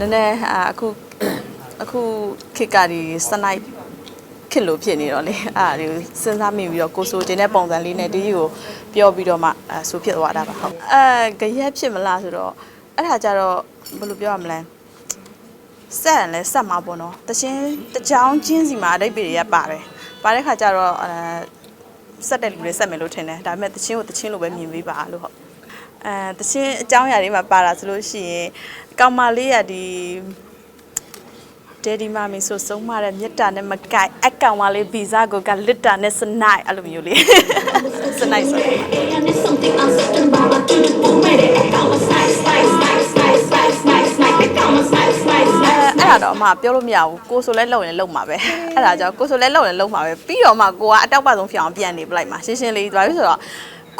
နည်းနည်းအာအခုအခုခေတ်ကဒီစနိုက်ခစ်လို့ဖြစ်နေတော့လေအာဒီစဉ်းစားမိပြီးတော့ကိုဆိုတင်တဲ့ပုံစံလေးနဲ့ဒီကိုပြောပြီးတော့မှအဲဆိုဖြစ်သွားတာပါဟုတ်အဲကြရက်ဖြစ်မလားဆိုတော့အဲ့ဒါကြတော့ဘယ်လိုပြောရမလဲဆက်ရင်လဲဆက်မှာပေါ့နော်တချင်းတချောင်းချင်းစီမှာအဓိပ္ပာယ်တွေကပါတယ်ပါတဲ့ခါကျတော့အဲဆက်တဲ့လူတွေဆက်မယ်လို့ထင်တယ်ဒါပေမဲ့တချင်းကိုတချင်းလိုပဲမြင်ပေးပါလို့ဟုတ် အဲတချင်းအကြောင်းအရာတွေမှာပါတာဆိုလို့ရှိရင်ကောင်မလေးကဒီဒယ်ဒီမာမီဆိုဆုံးမတဲ့မြတ်တာနဲ့မကိုက်အကောင်မလေးဗီဇာကိုကလစ်တာနဲ့စနိုက်အဲ့လိုမျိုးလေးစနိုက်ဆို And it's something uncertain about what to do. Boom, it. I got my snipe, snipe, snipe, snipe, snipe, snipe, snipe. I got my snipe, snipe, အဲ snipe. အဲ့ဒါတော့အမပြောလို့မရဘူးကိုဆိုလဲလုံရင်လုံမှာပဲအဲ့ဒါကြောင့်ကိုဆိုလဲလုံရင်လုံမှာပဲပြီးတော့မှကိုကအတောက်ပဆုံးဖြစ်အောင်ပြန်နေပလိုက်မှာရှင်းရှင်းလေးသွားပြီဆိုတော့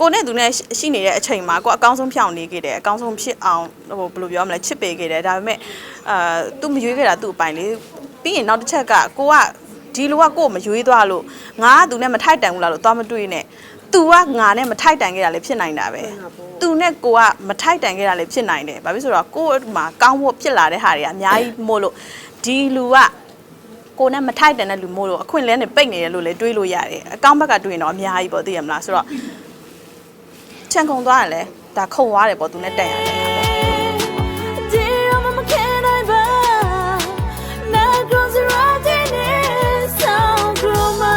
ကိုနဲ့သူနဲ့ရှိနေတဲ့အချိန်မှာကိုအကောင်းဆုံးဖြောင်းနေခဲ့တယ်အကောင်းဆုံးဖြစ်အောင်ဟိုဘယ်လိုပြောရမလဲချစ်ပေးခဲ့တယ်ဒါပေမဲ့အာသူမရွေးခဲ့တာသူ့အပိုင်လေးပြီးရင်နောက်တစ်ချက်ကကိုကဒီလိုကကို့မရွေးသွားလို့ငါကသူနဲ့မထိုက်တန်ဘူးလားလို့သွားမတွေးနဲ့သူကငါနဲ့မထိုက်တန်ခဲ့တာလည်းဖြစ်နိုင်တာပဲသူနဲ့ကိုကမထိုက်တန်ခဲ့တာလည်းဖြစ်နိုင်တယ်ဘာဖြစ်လို့ဆိုတော့ကို့မှာကောင်းဖို့ဖြစ်လာတဲ့ဟာတွေကအများကြီးမို့လို့ဒီလူကကိုနဲ့မထိုက်တန်တဲ့လူမို့လို့အခွင့်အလဲနဲ့ပိတ်နေတယ်လို့လည်းတွေးလို့ရတယ်အကောင့်ဘက်ကတွေးရင်တော့အများကြီးပေါ့သိရမလားဆိုတော့ ချန်ခုံသွားရင်လည်းဒါခုံသွားတယ်ပေါ့သူနဲ့တက်ရတယ်ပေါ့ Dear mama, can I buy? Now grows right in it, sound groma.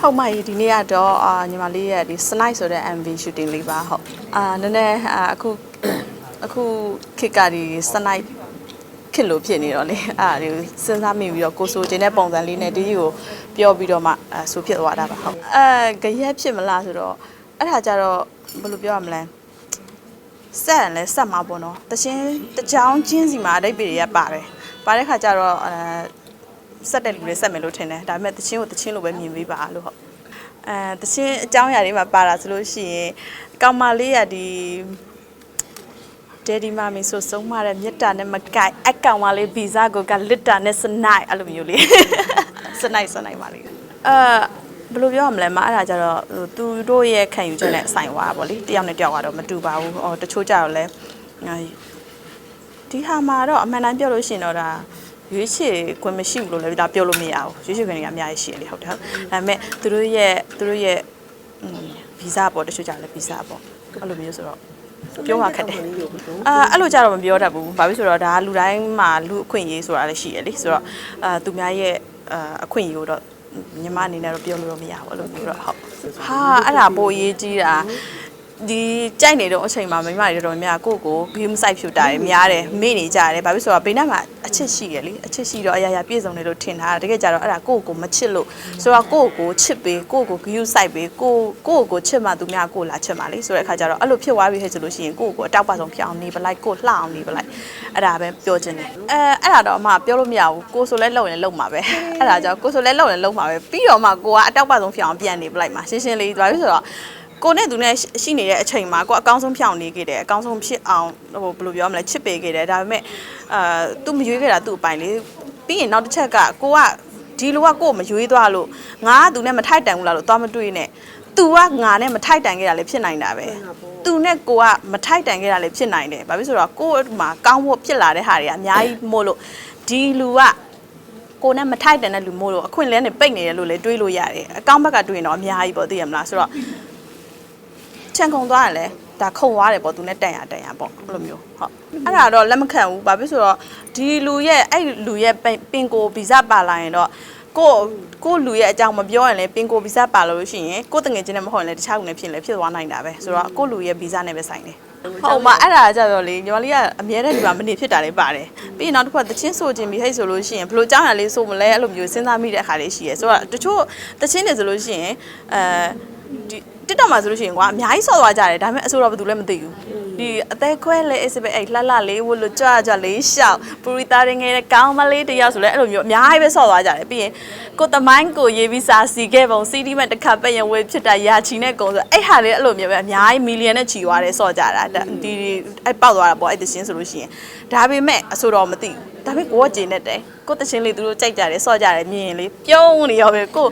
ဟုတ်မှဒီနေ့ကတော့အာညီမလေးရဲ့ဒီ slide ဆိုတဲ့ MV shooting လေးပါဟုတ်အာနည်းနည်းအာအခု အခုခေတ်ကဒီ slide ခစ်လို့ဖြစ်နေတော့လေအာဒီစဉ်းစားမိပြီးတော့ကိုဆိုတင်တဲ့ပုံစံလေးနဲ့ဒီကိုပြောပြီးတော့မှအဲဆိုဖြစ်သွားတာပါဟုတ်အဲကြရက်ဖြစ်မလားဆိုတော့အဲ့ဒါကြတော့ဘယ်လိုပြောရမလဲဆက်ရင်လဲဆက်မှာပေါ့နော်တချင်းတချောင်းချင်းစီမှာအဓိပ္ပာယ်တွေကပါတယ်ပါတဲ့ခါကျတော့အဲဆက်တဲ့လူတွေဆက်မယ်လို့ထင်တယ်ဒါပေမဲ့တချင်းကိုတချင်းလိုပဲမြင်ပေးပါလို့ဟုတ်အဲတချင်းအကြောင်းအရာတွေမှာပါတာဆိုလို့ရှိရင်ကောင်မလေးကဒီ ဒယ်ဒီမာမီဆိုဆုံးမတဲ့မြတ်တာနဲ့မကိုက်အကောင်မလေးဗီဇာကိုကလစ်တာနဲ့စနိုက်အဲ့လိုမျိုးလေးစနိုက်စနိုက်ပါလေးအဲဘယ်လိုပြောရမလဲမအဲ့ဒါကြတော့ဟိုသူတို့ရဲ့ခံယူချက်နဲ့ဆိုင်သွားတာပေါ့လေတယောက်နဲ့တယောက်ကတော့မတူပါဘူးဟောတချို့ကြတော့လဲဒီဟာမှာတော့အမှန်တမ်းပြောလို့ရှိရင်တော့ဒါရွေးချယ်ခွင့်မရှိဘူးလို့လည်းဒါပြောလို့မရဘူးရွေးချယ်ခွင့်တွေကအများကြီးရှိတယ်လေဟုတ်တယ်ဟုတ်ဒါပေမဲ့သူတို့ရဲ့သူတို့ရဲ့ဗီဇာပေါ့တချို့ကြလည်းဗီဇာပေါ့အဲ့လိုမျိုးဆိုတော့ ပြောရခက်တယ်အာအဲ့လိုကြတော့မပြောတတ်ဘူးဘာဖြစ်ဆိုတော့ဒါလူတိုင်းမှာလူအခွင့်အရေးဆိုတာလည်းရှိရလေဆိုတော့အာသူများရဲ့အာအခွင့်အရေးကိုတော့ညီမအနေနဲ့တော့ပြောလို့တော့မရဘူးအဲ့လိုမျိုးတော့ဟုတ်ဟာအဲ့ဒါပိုအရေးကြီးတာဒီကြိုက်နေတော့အချိန်မှာမိမတွေတော်တော်များကိုယ့်ကို game site ဖြူတာတွေများတယ်မေ့နေကြတယ်ဘာဖြစ်ဆိုတော့ဘေးနားမှာအ ချစ်ရှိရလေအချစ်ရှိတော့အရာရာပြည့်စုံတယ်လို့ထင်ထားတာတကယ်ကြတော့အဲ့ဒါကိုယ့်ကိုမချစ်လို့ဆိုတော့ကိုယ့်ကိုချစ်ပေးကိုယ့်ကို view site ပေးကိုကိုယ့်ကိုချစ်မှသူများကိုလာချစ်မှလေဆိုတဲ့အခါကျတော့အဲ့လိုဖြစ်သွားပြီဟဲ့ဆိုလို့ရှိရင်ကိုယ့်ကိုအတောက်ပဆုံးဖြစ်အောင်နေပလိုက်ကိုလှအောင်နေပလိုက်အဲ့ဒါပဲပြောချင်တယ်အဲအဲ့ဒါတော့အမပြောလို့မရဘူးကိုဆိုလဲလုံရင်လုံမှာပဲအဲ့ဒါကြောင့်ကိုဆိုလဲလုံရင်လုံမှာပဲပြီးတော့မှကိုကအတောက်ပဆုံးဖြစ်အောင်ပြန်နေပလိုက်မှာရှင်းရှင်းလေးသွားပြီဆိုတော့ ကိုနဲ့သူနဲ့ရှိနေတဲ့အချိန်မှာကိုအကောင်းဆုံးဖြောင်းနေခဲ့တယ်အကောင်းဆုံးဖြစ်အောင်ဟိုဘယ်လိုပြောမလဲချစ်ပေးခဲ့တယ်ဒါပေမဲ့အာသူမရွေးခဲ့တာသူ့အပိုင်လေးပြီးရင်နောက်တစ်ချက်ကကိုကဒီလိုကကို့မရွေးသွားလို့ငါကသူနဲ့မထိုက်တန်ဘူးလားလို့သွားမတွေးနဲ့သူကငါနဲ့မထိုက်တန်ခဲ့တာလည်းဖြစ်နိုင်တာပဲသူနဲ့ကိုကမထိုက်တန်ခဲ့တာလည်းဖြစ်နိုင်တယ်ဘာဖြစ်ဆိုတော့ကို့မှာကောင်းဖို့ဖြစ်လာတဲ့ဟာတွေကအများကြီးမို့လို့ဒီလူကကိုနဲ့မထိုက်တန်တဲ့လူမို့လို့အခွင့်အလဲနဲ့ပိတ်နေတယ်လို့လည်းတွေးလို့ရတယ်အကောင့်ဘက်ကတွေးရင်တော့အများကြီးပေါ့သိရမလားဆိုတော့ ချန်ခုံသွားရင်လည်းဒါခုံသွားတယ်ပေါ့သူနဲ့တန်ရတန်ရပေါ့အဲ့လိုမျိုးဟုတ်အဲ့ဒါတော့လက်မခံဘူးဘာဖြစ်ဆိုတော့ဒီလူရဲ့အဲ့လူရဲ့ပင်ပင်ကိုဗီဇပါလာရင်တော့ကိုကိုလူရဲ့အကြောင်းမပြောရင်လည်းပင်ကိုဗီဇပါလို့ရှိရင်ကိုတငယ်ချင်းနဲ့မဟုတ်ရင်လည်းတခြားလူနဲ့ဖြစ်ရင်လည်းဖြစ်သွားနိုင်တာပဲဆိုတော့ကိုလူရဲ့ဗီဇနဲ့ပဲဆိုင်တယ်ဟုတ်မှာအဲ့ဒါကြတော့လေညီမလေးကအမြဲတမ်းဒီမှာမနေဖြစ်တာလေးပါတယ်ပြီးရင်နောက်တစ်ခါတချင်းဆိုခြင်းပြီးဟဲ့ဆိုလို့ရှိရင်ဘလို့ကြောင်းရလေးဆိုမလဲအဲ့လိုမျိုးစဉ်းစားမိတဲ့အခါလေးရှိရဲဆိုတော့တချို့တချင်းတွေဆိုလို့ရှိရင်အဲဒီ TikTok မှာဆိုလို့ရှိရင်ကွာအများကြီးဆော့သွားကြတယ်ဒါပေမဲ့အဆိုတော့ဘာလို့လဲမသိဘူးဒီအသက်ခွဲလေးအစ်စပဲအဲ့လှလှလေးဝလို့ကြွကြွလေးရှောက်ပူရီသားရငယ်တဲ့ကောင်းမလေးတယောက်ဆိုလဲအဲ့လိုမျိုးအများကြီးပဲဆော့သွားကြတယ်ပြီးရင်ကိုသမိုင်းကိုရေးပြီးစာစီခဲ့ပုံစီဒီမန်တစ်ခါပဲ့ရင်ဝေဖြစ်တာရာချီနဲ့ကုံဆိုအဲ့ဟာလေးအဲ့လိုမျိုးပဲအများကြီးမီလီယံနဲ့ချီသွားတယ်ဆော့ကြတာဒီအဲ့ပေါက်သွားတာပေါ့အဲ့တရှင်ဆိုလို့ရှိရင် ဒါပေမဲ့အဆိုတော်မသိဘူးဒါပေမဲ့ကိုကဂျင်းနဲ့တယ်ကိုတချင်းလေးသူတို့ကြိုက်ကြတယ်ဆော့ကြတယ်မြင်ရင်လေးပြုံးနေရောပဲကို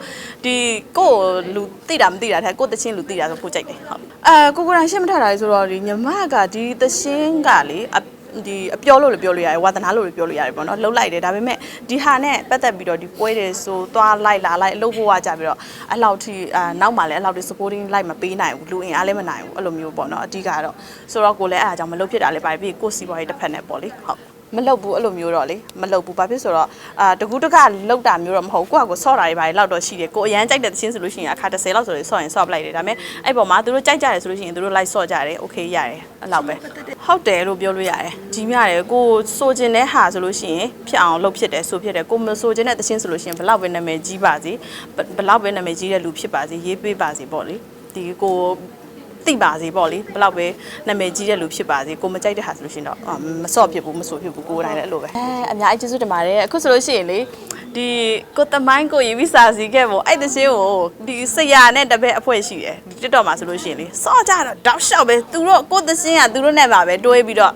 ဒီကိုလူသိတာမသိတာတဲ့ကိုတချင်းလူသိတာဆိုကိုကြိုက်တယ်ဟုတ်အဲကိုကိုယ်တိုင်ရှင်းမထတာလေဆိုတော့ဒီညီမကဒီတချင်းကလေအ ဒီအပြောလို့လည်းပြောလို့ရတယ်ဝါသနာလို့လည်းပြောလို့ရတယ်ပေါ့နော်လှုပ်လိုက်တယ်ဒါပေမဲ့ဒီဟာနဲ့ပတ်သက်ပြီးတော့ဒီပွဲတယ်ဆိုသွားလိုက်လာလိုက်အလုပ်ဖို့ကကြပြီးတော့အလောက်ထိအာနောက်မှလည်းအလောက်ထိ supporting လိုက်မပေးနိုင်ဘူးလူအင်အားလည်းမနိုင်ဘူးအဲ့လိုမျိုးပေါ့နော်အဓိကတော့ဆိုတော့ကိုလည်းအဲ့အကြောင်းမလုပ်ဖြစ်တာလည်းပါပြီးကိုစီပွားရေးတစ်ဖက်နဲ့ပေါ့လေဟုတ်မလုပ်ဘူးအဲ့လိုမျိုးတော့လေမလုပ်ဘူးဘာဖြစ်ဆိုတော့အာတကူးတကလောက်တာမျိုးတော့မဟုတ်ကိုကကိုဆော့တာတွေပါလေလောက်တော့ရှိတယ်ကိုအရန်ကြိုက်တဲ့သချင်းဆိုလို့ရှိရင်အခါ30လောက်ဆိုရင်ဆော့ရင်ဆော့ပလိုက်တယ်ဒါပေမဲ့အဲ့ပေါ်မှာသူတို့ကြိုက်ကြတယ်ဆိုလို့ရှိရင်သူတို့လိုက်ဆော့ကြတယ်โอเคရတယ်အဲ့လောက်ပဲ ဟုတ်တယ်လို့ပြောလို့ရတယ်ကြီးမြတယ်ကိုဆိုချင်တဲ့ဟာဆိုလို့ရှိရင်ဖြစ်အောင်လုပ်ဖြစ်တယ်ဆိုဖြစ်တယ်ကိုမဆိုချင်တဲ့သချင်းဆိုလို့ရှိရင်ဘလောက်ပဲနာမည်ကြီးပါစေဘလောက်ပဲနာမည်ကြီးတဲ့လူဖြစ်ပါစေရေးပေးပါစေပေါ့လေဒီကို သိပါစေပေါ့လေဘလောက်ပဲနာမည်ကြီးတဲ့လူဖြစ်ပါစေကိုမကြိုက်တဲ့ဟာဆိုလို့ရှိရင်တော့အာမစော့ဖြစ်ဘူးမဆိုဖြစ်ဘူးကိုယ်တိုင်လည်းအဲ့လိုပဲအဲအများကြီးကျေးဇူးတင်ပါတယ်အခုဆိုလို့ရှိရင်လေဒီကိုတမိုင်းကိုရေးပြီးစာစီခဲ့ပေါ့အဲ့တချင်းကိုဒီဆရာနဲ့တပည့်အဖွဲ့ရှိတယ်ဒီတက်တော်မှာဆိုလို့ရှိရင်လေစော့ကြတော့တောက်လျှောက်ပဲသူတို့ကိုတချင်းကသူတို့နဲ့ပါပဲတွဲပြီးတော့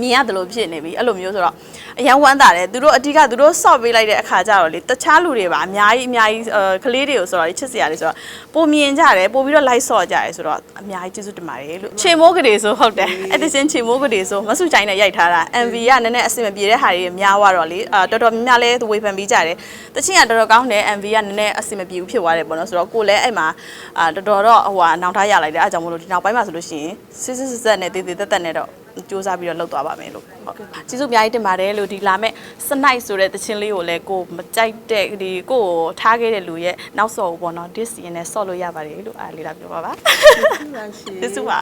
မြင်ရတယ်လို့ဖြစ်နေပြီအဲ့လိုမျိုးဆိုတော့ အရန်ဝမ်းသာတယ်သူတို့အဓိကသူတို့ဆော့ပေးလိုက်တဲ့အခါကျတော့လေတခြားလူတွေပါအများကြီးအများကြီးအဲကလေးတွေကိုဆိုတော့ချစ်စရာလေးဆိုတော့ပုံမြင်ကြတယ်ပို့ပြီးတော့ like ဆော့ကြတယ်ဆိုတော့အများကြီးကျေးဇူးတင်ပါတယ်လို့ချေမိုးကလေးဆိုဟုတ်တယ်အဲ့ဒီချင်းချေမိုးကလေးဆိုမဆုချိုင်းနဲ့ရိုက်ထားတာ MV ကနည်းနည်းအဆင်မပြေတဲ့ဟာတွေများသွားတော့လေအာတော်တော်များများလဲဝေဖန်ပြီးကြတယ်တချင်းကတော်တော်ကောင်းတယ် MV ကနည်းနည်းအဆင်မပြေဘူးဖြစ်သွားတယ်ပေါ့နော်ဆိုတော့ကိုလည်းအဲ့မှာအာတော်တော်တော့ဟိုဟာနောင်ထားရလိုက်တယ်အဲ့ကြောင့်မလို့ဒီနောက်ပိုင်းမှာဆိုလို့ရှိရင်စစ်စစ်ဆက်ဆက်နဲ့တေးသေးတက်တက်နဲ့တော့ စူးစမ်းပြီးတော့လှုပ်သွားပါမယ်လို့ဟုတ်ကျေးဇူးအများကြီးတင်ပါတယ်လို့ဒီလာမဲ့စနိုက်ဆိုတဲ့တခြင်းလေးကိုလည်းကိုမကြိုက်တဲ့ဒီကိုကိုထားခဲ့တဲ့လူရဲ့နောက်ဆော့ကိုပေါ့နော် dis ရင်နဲ့ဆော့လို့ရပါတယ်လို့အားလေးလာပြောပါပါကျေးဇူးပါ